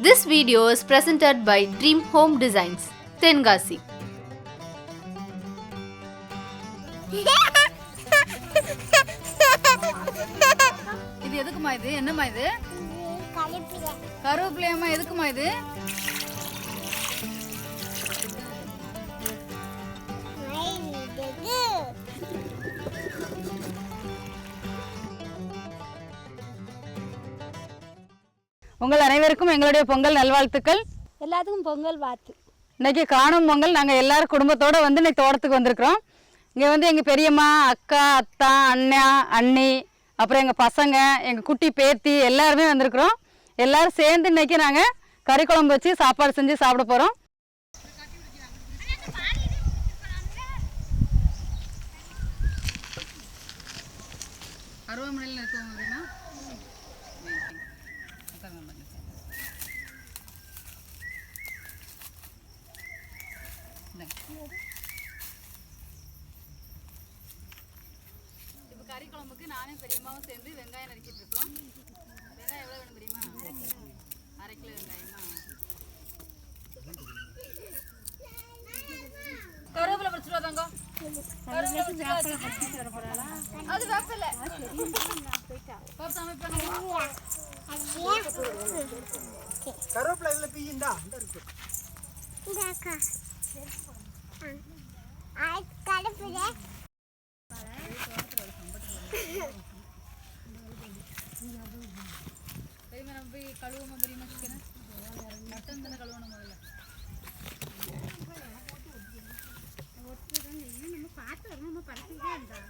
This video is presented by Dream Home Designs, Tenkasi. இது எதுக்குமா இது என்னம்மா இது கருவேப்பிலையம்மா எதுக்குமா இது உங்கள் அனைவருக்கும் எங்களுடைய பொங்கல் நல்வாழ்த்துக்கள். எல்லாத்துக்கும் பொங்கல் வாழ்த்து. இன்னைக்கு காணும் பொங்கல் நாங்கள் எல்லாரும் குடும்பத்தோட வந்து இன்னைக்கு தோட்டத்துக்கு வந்திருக்கிறோம். இங்கே வந்து எங்கள் பெரியம்மா அக்கா அத்தா அண்ணா அண்ணி அப்புறம் எங்கள் பசங்க எங்கள் குட்டி பேத்தி எல்லாருமே வந்திருக்கிறோம். எல்லாரும் சேர்ந்து இன்னைக்கு நாங்கள் கறி குழம்பு வச்சு சாப்பாடு செஞ்சு சாப்பிட போகிறோம் அருவாமனையில் இருக்கோம் அப்படின்னா இப்போ கறி குழம்புக்கு நானும் பெரியம்மாவும் சேர்ந்து வெங்காயம் நறுக்கிட்டு இருக்கோம் வெங்காயம் எவ்வளோ வேணும் தெரியுமா அரை கிலோ வெங்காயமா கருவேப்பிலை பறிச்சுட்டு வந்தாங்க அது வேப்பில பாப்பா சமைப்பாங்க கருவேப்பிலை இந்த நம்ம போய் கழுவுமா மட்டன் தானே கழுவணும் முதல்ல ஆத்தம் ரொம்ப பழசிட்டே இருந்தாங்க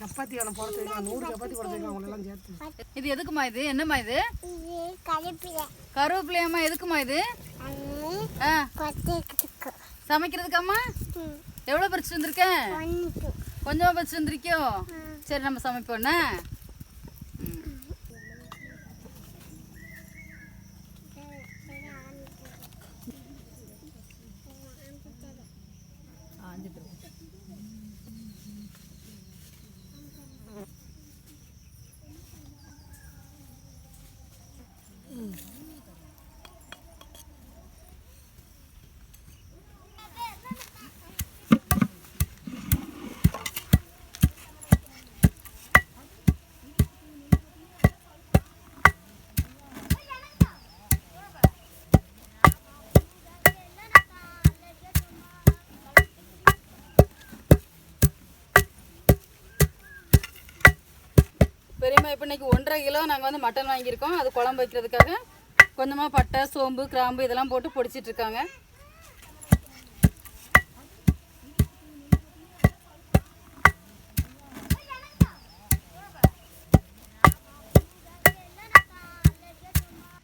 சப்பாத்தி வேணும் போட தெரியும் நூறு சப்பாத்தி போட தெரியும் அவங்களெல்லாம் சேர்த்து இது எதுக்குமா இது? என்னம்மா இது? கருவேப்பிலையம்மா எதுக்குமா இது? சமைக்கிறதுக்காம்மா? எவ்வளோ பறிச்சுட்டு வந்திருக்கேன் கொஞ்சமாக பறிச்சுட்டு வந்திருக்கியோ? சரி நம்ம சமைப்போண்ணே பெரியம்மா இப்போ இன்னைக்கு ஒன்றரை கிலோ நாங்கள் வந்து மட்டன் வாங்கியிருக்கோம். அது குழம்பு வைக்கிறதுக்காக. கொஞ்சமாக பட்டை சோம்பு கிராம்பு இதெல்லாம் போட்டு பொடிச்சிட்ருக்காங்க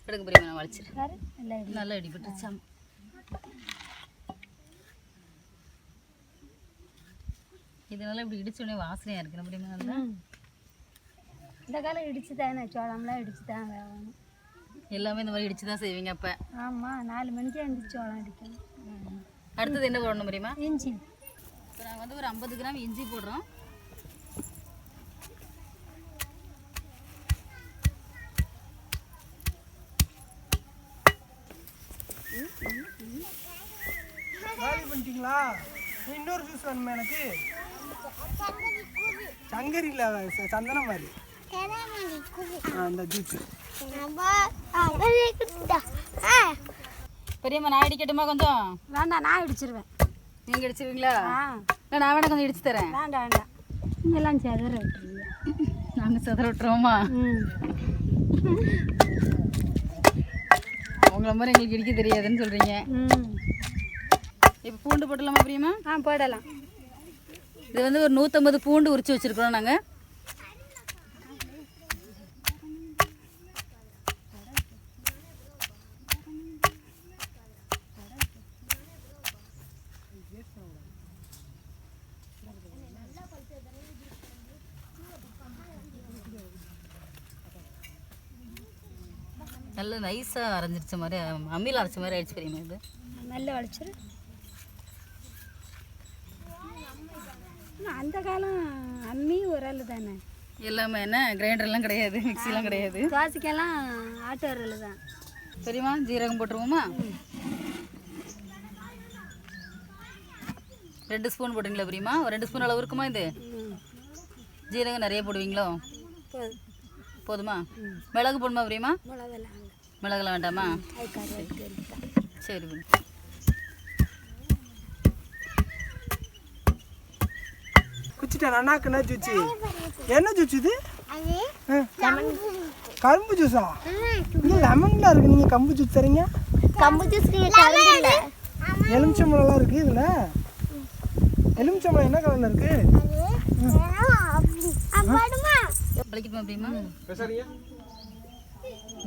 எடுக்க பெரியம்மா நான் நல்லா இடிபட்டுச்சாம் இதனால இப்படி இடிச்சோடனே வாசனையாக இருக்கு நம்ம நல்லா இந்த காலம் இடிச்சு தானே சோளம்லாம் இடிச்சு தான் வேகணும். எல்லாமே இந்த மாதிரி இடிச்சு தான் செய்வீங்க அப்போ? ஆமாம் நாலு மணிக்கு எழுந்திரிச்சு சோளம் அடிக்கணும். அடுத்தது என்ன போடணும் முடியுமா இஞ்சி. இப்போ நாங்கள் வந்து ஒரு ஐம்பது கிராம் இஞ்சி போடுறோம். காலி பண்ணிட்டீங்களா? இன்னொரு ஜூஸ் வேணுமா எனக்கு? சங்கரி இல்லை சந்தனம் மாதிரி. பெரியம்மா நான் இடிக்கட்டுமா கொஞ்சம்? வேண்டாம் நான் இடிச்சிருவேன். நீங்கள் இடிச்சிருவீங்களா? ஆ. இல்லை நான் வேணா கொஞ்சம் இடிச்சு தரேன். வேண்டாம் வேண்டாம். இங்கெல்லாம் செதற விட்டுருவீங்க நாங்கள் சதுர விட்டுருவோமா? உங்களை மாதிரி எங்களுக்கு இடிக்க தெரியாதுன்னு சொல்கிறீங்க இப்போ பூண்டு போட்டுடலாமா பிரியமா ஆ போடலாம். இது வந்து ஒரு நூற்றம்பது பூண்டு உரிச்சு வச்சுருக்குறோம் நாங்கள் நல்ல நைஸாக அரைஞ்சிருச்ச மாதிரி அம்மியில் அரைச்ச மாதிரி ஆயிடுச்சு பெரியம்மா இது? நல்லா ஆனா, அந்த காலம் அம்மி உரல் தானே. எல்லாமே என்ன? கிரைண்டர்லாம் கிடையாது மிக்சிலாம் கிடையாது. தோசைக்கெல்லாம் ஆட்டு உரல் தான். சரிம்மா ஜீரகம் போட்டுருவோமா? ரெண்டு ஸ்பூன் போடுறீங்களா பிரியமா ஒரு ரெண்டு ஸ்பூன் அளவு இருக்குமா இது? ஜீரகம் நிறைய போடுவீங்களோ? போதும். மிளகு போடுமா பிரியமா மிளகெல்லாம். மிளகுலாம் வேண்டாமா? சரி. குச்சிட்டேன் என்ன ஜூச்சு என்ன ஜூஸ் இது. கரும்பு ஜூஸா? இங்க லெமன்ல இருக்கு நீங்க கம்பு ஜூஸ் தரீங்க? கம்பு ஜூஸ் எலுமிச்சம்பழம்லாம் இருக்கு இதுல? எலுமிச்சம்பழம் என்ன கலர்ல இருக்கு?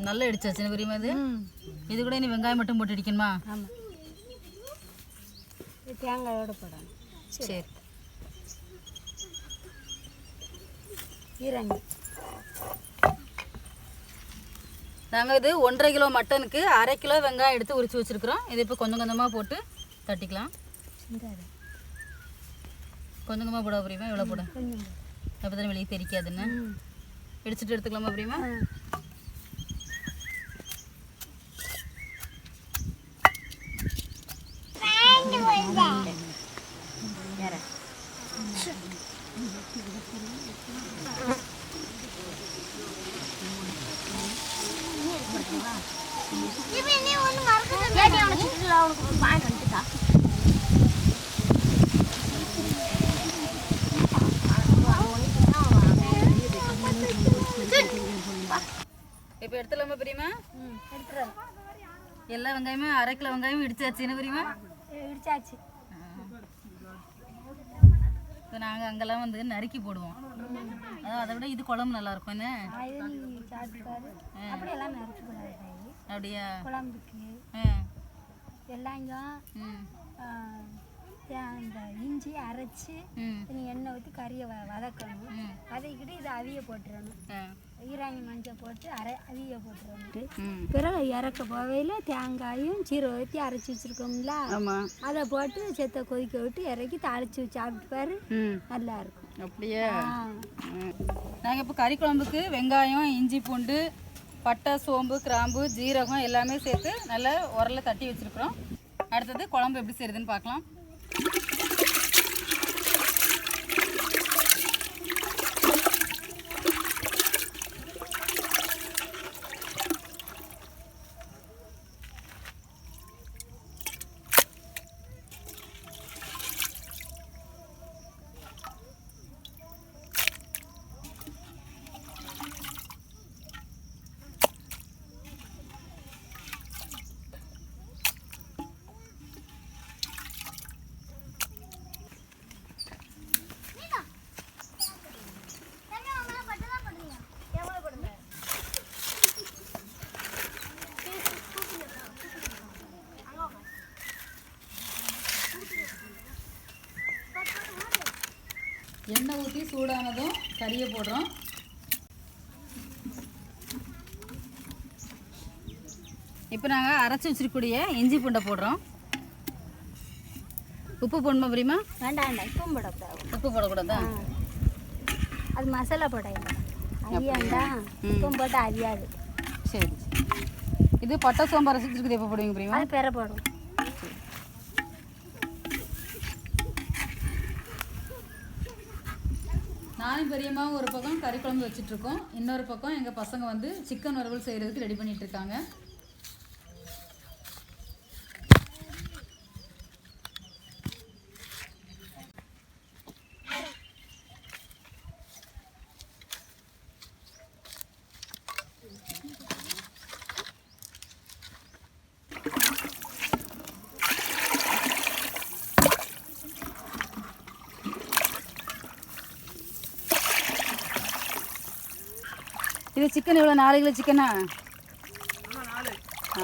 நல்லா இடிச்சாச்சு என்ன பிரியமா இது? இது கூட நீ வெங்காயம் மட்டும் போட்டு இடிக்கணுமா? ஆமாம் தேங்காயோட போடணும். சரி. நாங்கள் இது ஒன்றரை கிலோ மட்டனுக்கு அரை கிலோ வெங்காயம் எடுத்து உரிச்சு வச்சிருக்கிறோம். இது இப்போ கொஞ்சம் கொஞ்சமாக போட்டு தட்டிக்கலாம். கொஞ்சம் கொஞ்சமாக போட பிரியமா? எவ்வளோ போட. அப்போ தானே வெளியே தெரிக்காதுன்னு. இடிச்சிட்டு எடுத்துக்கலாமா பிரியமா ஆ இப்போ எடுத்துலாமா பிரியமா ம் எடுத்துறோம் எல்லா வெங்காயமும் அரை கிலோ வெங்காயமும் இடிச்சாச்சு. என்ன பிரியமா இடிச்சாச்சு. இப்போ நாங்கள் அங்கெல்லாம் வந்து நறுக்கி போடுவோம். அதான் அதை விட இது குழம்பு நல்லா இருக்கும். என்ன? எல்லாம் அப்படியா? குழம்புக்கு. ஆ. வெள்ளாங்கம் ம். ஆ, தே- இந்த இஞ்சி அரைச்சி எண்ணெய் ஊற்றி கறியை வதக்கணும். வதக்கிட்டு இதை அவிய போட்டுறணும். ஈராங்கி மஞ்சள் போட்டு அரை போட்டுறணும் ம். பிறகு இறக்க போவையில் தேங்காயும் ஊற்றி அரைச்சி வச்சுருக்கோம்ல. அதை போட்டு செத்த கொதிக்க விட்டு இறக்கி தாளிச்சு சாப்பிட்டு பாரு நல்லா இருக்கும். அப்படியா? நாங்கள் இப்போ கறி குழம்புக்கு வெங்காயம் இஞ்சி பூண்டு பட்டை சோம்பு கிராம்பு ஜீரகம் எல்லாமே சேர்த்து நல்லா உரல்ல தட்டி வச்சுருக்குறோம். அடுத்தது குழம்பு எப்படி செய்யுதுன்னு பார்க்கலாம் எண்ணெய் ஊற்றி சூடானதும் கறியை போடுறோம். இப்போ நாங்கள் அரைச்சி வச்சிருக்கக்கூடிய இஞ்சி பூண்டை போடுறோம். உப்பு போடணுமா பிரியுமா வேண்டாம் வேண்டாம். இப்பவும் போடக்கூடாது. உப்பு போடக்கூடாதா? அது மசாலா போடையில அவியாண்டா இப்பவும் போட்டு அவியாது சரி இது பட்டை சோம்பு அரைச்சி வச்சிருக்குது எப்போ போடுவீங்க பிரியுமா அது பெற போடும் நானும் பெரியம்மாவும் ஒரு பக்கம் கறி குழம்பு இன்னொரு பக்கம் எங்கள் பசங்க வந்து சிக்கன் வறுவல் செய்கிறதுக்கு ரெடி பண்ணிகிட்ருக்காங்க இது சிக்கன் எவ்வளோ நாலு கிலோ சிக்கனா ஆ.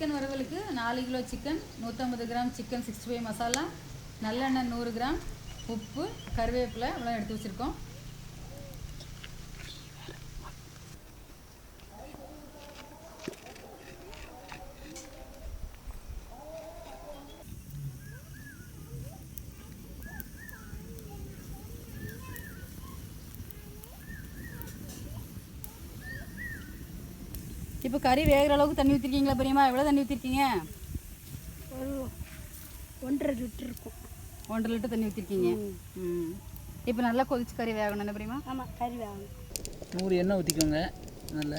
சிக்கன் வறுவலுக்கு நாலு கிலோ சிக்கன் நூற்றம்பது gram chicken sixty five masala நல்லெண்ணெய் நூறு கிராம் உப்பு கருவேப்பிலை இவ்வளோ எடுத்து வச்சுருக்கோம். இப்போ கறி வேகிற அளவுக்கு தண்ணி ஊற்றிருக்கீங்களா பெரியம்மா? எவ்வளோ தண்ணி ஊற்றிருக்கீங்க ஒரு ஒன்றரை லிட்டர் இருக்கும். ஒன்றரை லிட்டர் தண்ணி ஊற்றிருக்கீங்க ம். இப்போ நல்லா கொதிச்சு கறி வேகணும் என்ன பெரியம்மா? ஆமாம் கறி வாங்கணும் நூறு எண்ணெய் ஊற்றிக்கோங்க நல்ல.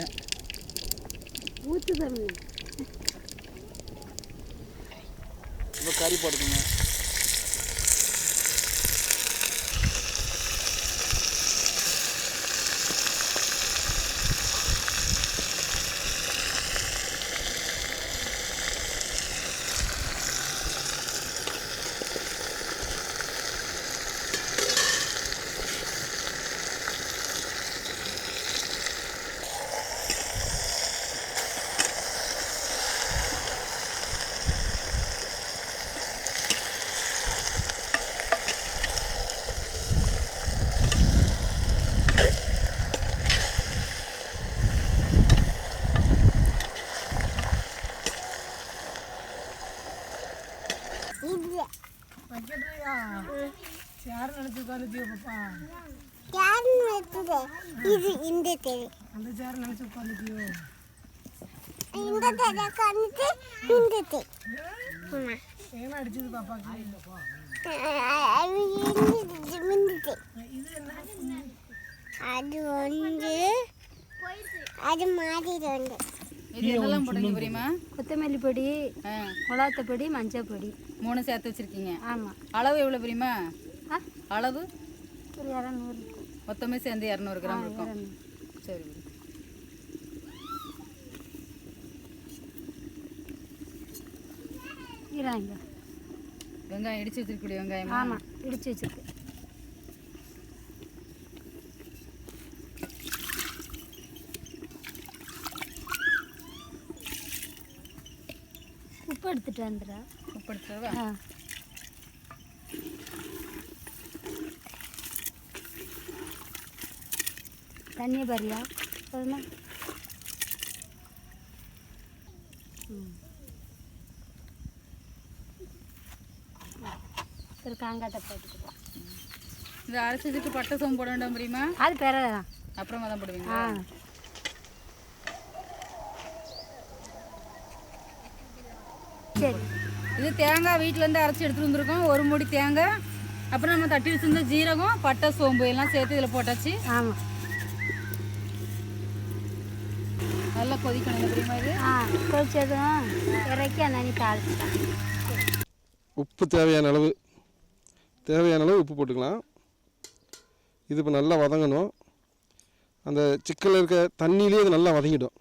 ஊற்று தண்ணி இப்போ கறி போட்டுக்கோங்க வைக்கட்டையா சேர் நினச்சி உட்காந்துட்டியோ பாப்பா தெரு அந்த சேர் நினச்சி உட்காந்துட்டியோ இந்த தெரு கண்டு இந்த தெரு ஏன்னா அடிச்சது பாப்பாக்கு? அது வந்து அது மாதிரி வந்து பெரியம்மா கொத்தமல்லி பொடி ஆ. மிளகாத்த பொடி மஞ்சள் பொடி. மூணு சேர்த்து வச்சுருக்கீங்க. ஆமாம் அளவு எவ்வளோ பெரியம்மா ஆ? அளவு? ஒரு இரநூறு. மொத்தமே சேர்ந்து இரநூறு கிராம் இருக்கும். சரி. பெரிய. இறாங்க வெங்காயம் இடிச்சு வச்சிருக்கக்கூடிய வெங்காயமா? ஆமாம் இடிச்சு வச்சிருக்கு. உப்பு எடுத்துட்டு வந்துடுறா உப்பு எடுத்துருவா தண்ணியை பாரியா. போதுமா. ஒரு காங்காத்தை போட்டுக்கலாம் இந்த அரைச்சதுக்கு பட்டை சோம்பு போட வேண்டாம் பெரியம்மா அது பிறகுதான் அப்புறமா தான் போடுவீங்க. ஆ. சரி. இது தேங்காய் வீட்டிலேருந்து அரைச்சி எடுத்துகிட்டு வந்திருக்கோம். ஒரு மூடி தேங்காய். அப்புறம் நம்ம தட்டி வச்சிருந்த ஜீரகம் பட்டை சோம்பு எல்லாம் சேர்த்து இதில் போட்டாச்சு. ஆமாம் கொதிக்கணும் தெரியுமா இது கொதிச்சதும் இறக்கி உப்பு தேவையான அளவு. தேவையான அளவு உப்பு போட்டுக்கலாம். இது இப்போ நல்லா வதங்கணும். அந்த சிக்கலில் இருக்க தண்ணியிலே இது நல்லா வதங்கிடும்.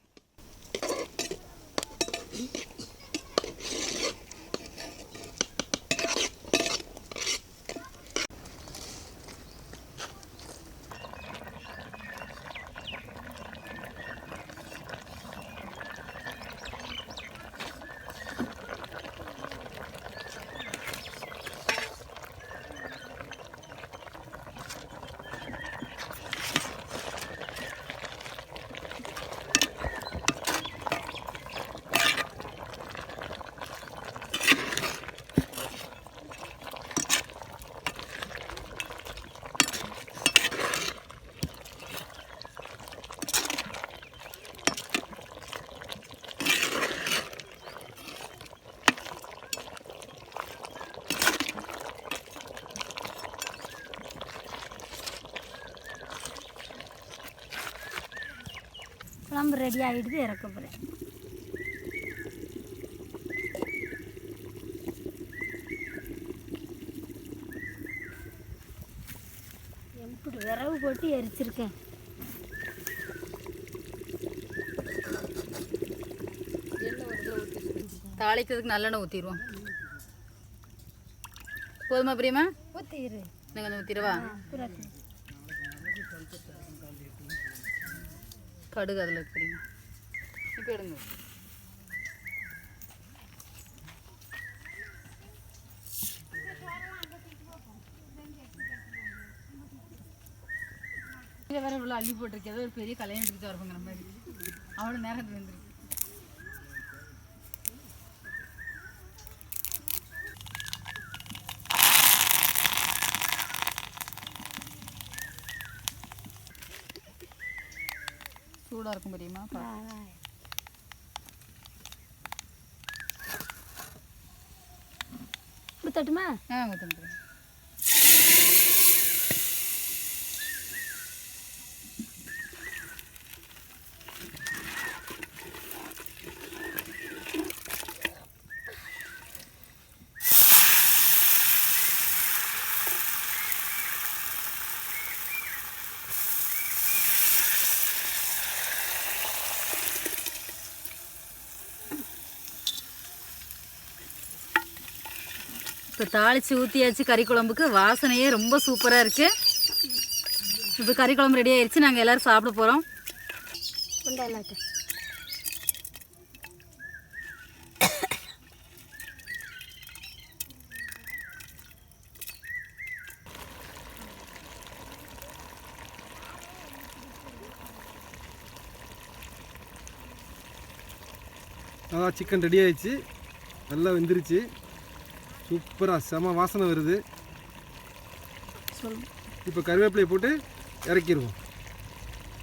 குழம்பு ரெடி ஆகிடுது இறக்க போகிறேன் எப்படி விரவு போட்டு எரிச்சிருக்கேன். தாளிக்கிறதுக்கு நல்லெண்ணெய் ஊற்றிடுவோம் போதுமா பிரியமா? ஊற்றிடு இன்னும் கொஞ்சம் ஊற்றிடுவா கடுகு அதில் இருக்கிறீங்க இப்போ எடுங்க இதில் வேற இவ்வளோ அள்ளி போட்டிருக்கு ஏதோ ஒரு பெரிய கல்யாணத்துக்கு வரப்போங்கிற மாதிரி அவ்வளோ நேரத்துக்கு வந்துருக்கு சூடாக இருக்கும் தெரியுமா? கொடுத்தட்டுமா ஆ ஊற்றுங்க இப்போ தாளித்து ஊற்றியாச்சு கறி குழம்புக்கு. வாசனையே ரொம்ப சூப்பராக இருக்குது இப்போ கறி குழம்பு ரெடி ஆயிடுச்சு நாங்கள் எல்லோரும் சாப்பிட போகிறோம் சிக்கன் ரெடி ஆயிடுச்சு. நல்லா வெந்துருச்சு. சூப்பராக செம வாசனை வருது. இப்போ கருவேப்பிலையை போட்டு இறக்கிடுவோம்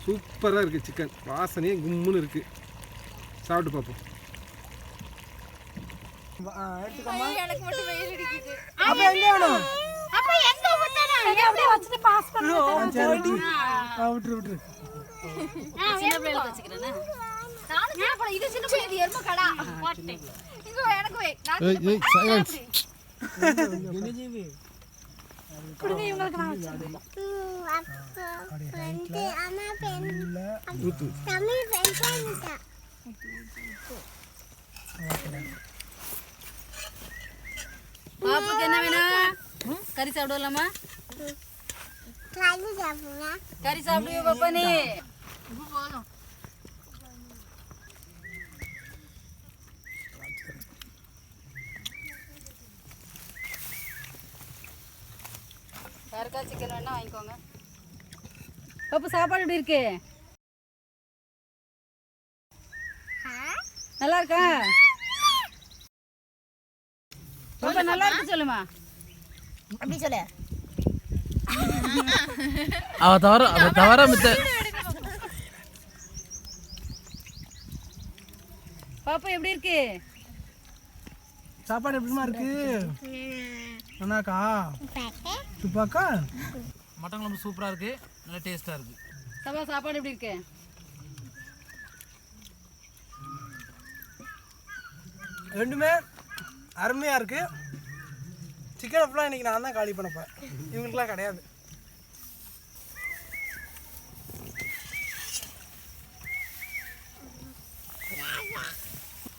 சூப்பராக இருக்குது சிக்கன் வாசனையே கும்முன்னு இருக்குது சாப்பிட்டு பார்ப்போம். எனக்கு கொடுங்க இவங்களுக்கு நான் வச்சு ம், அப்போ வந்து அம்மா பெண் தமிழ் பெண் பாப்புக்கு என்ன வேணும்? கறி சாப்பிடலாமா? கறி சாப்பிடுவியோ பாப்பா நீ? யாருக்கா சிக்கன் வேணா வாங்கிக்கோங்க. பாப்பு சாப்பாடு எப்படி இருக்கு? நல்லா இருக்கா? பாப்பா நல்லா இருக்கு சொல்லுமா. அப்படி சொல்லு. அவ தவிர அதை தவிர மித்த. பாப்பா எப்படி இருக்கு? சாப்பாடு எப்படிமா இருக்கு? அண்ணாக்கா? துப்பாக்கா. மட்டன் குழம்பு சூப்பராக இருக்கு. நல்லா டேஸ்ட்டாக இருக்கு. சபா சாப்பாடு எப்படி இருக்கு? ரெண்டுமே அருமையாக இருக்கு. சிக்கனை ஃபுல்லாக இன்னைக்கு நான் தான் காலி பண்ண போறேன். இவங்களுக்குலாம் கிடையாது.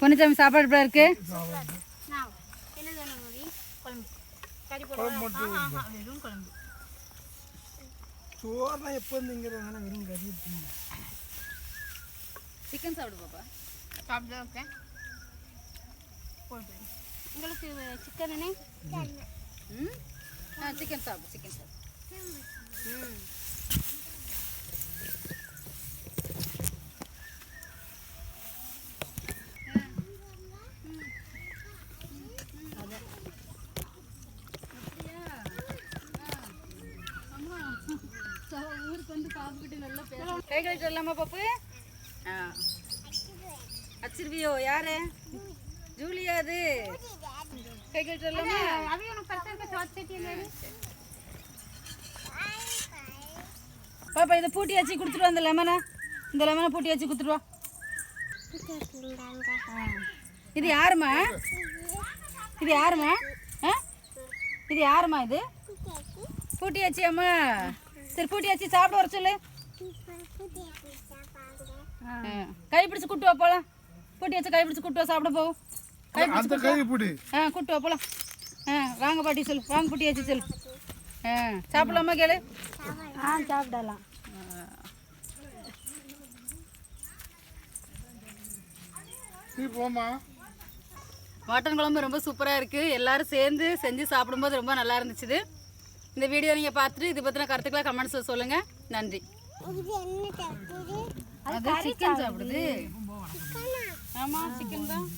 பொன்னிச்சாமி சாப்பாடு எப்படி இருக்கு. குழம்பு மட்டும் சோறுலாம் எப்போ இருந்துங்கிறதுனால வெறும் கறி இருக்குங்க சிக்கன் சாப்பிடு பாப்பா. சாப்பிட்டு ஓகே உங்களுக்கு சிக்கன் ம்? ஆ சிக்கன் சாப்பிடு சிக்கன் சாப்பிடு. கை வரலாமா பாப்பு? ஆ. அச்சிருவியோ யாரு? ஜூலியா அது. கை கழிச்சு வரலாமா பாப்பா இதை பூட்டி வச்சு கொடுத்துட்டு வந்த லெமனை இந்த லெமனை பூட்டி வச்சு குத்துட்டு வா. ஆ. இது யாரும்மா? இது யாரும்மா? ஆ? இது யாரும்மா இது? பூட்டியாச்சி அம்மா. சரி பூட்டியாச்சி சாப்பிட வர சொல்லு. கை பிடிச்சு கூட்டு வா போலாம். பூட்டியாச்சி கை பிடிச்சு கூட்டு வா சாப்பிட போவோம். கை பிடிச்சு கூட்டு வா. பிடி. ஆ கூட்டு வா போலாம். ஆ வாங்க பாட்டி சொல்லு. வாங்க பூட்டியாச்சி சொல்லு. ஆ சாப்பிடலாமா கேளு? ஆ சாப்பிடலாம். நீ போமா மட்டன் குழம்பு ரொம்ப சூப்பராக இருக்குது எல்லாரும் சேர்ந்து செஞ்சு சாப்பிடும்போது ரொம்ப நல்லா இருந்துச்சு இந்த வீடியோ நீங்கள் பார்த்துட்டு இது பற்றின கருத்துக்களை கமெண்ட்ஸில் சொல்லுங்கள் நன்றி. அது சிக்கன் சாப்பிடுது. ஆமாம் சிக்கன் தான்.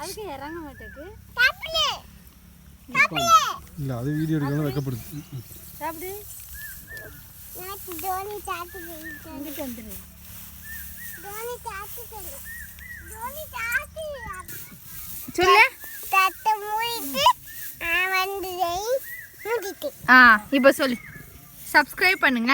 அதுக்கு இறங்க மாட்டேக்கு. சாப்பிடு இல்லை அது வீடியோ எடுக்கலாம் வைக்கப்படுது. சாப்பிடு. நான் தோனி சாப்பிடு இங்கிட்டு தோனி தோனி சாப்பிடு சொல்லு. தட்டை மூடிட்டு ஆ இப்போ சொல்லு. சப்ஸ்கிரைப் பண்ணுங்க.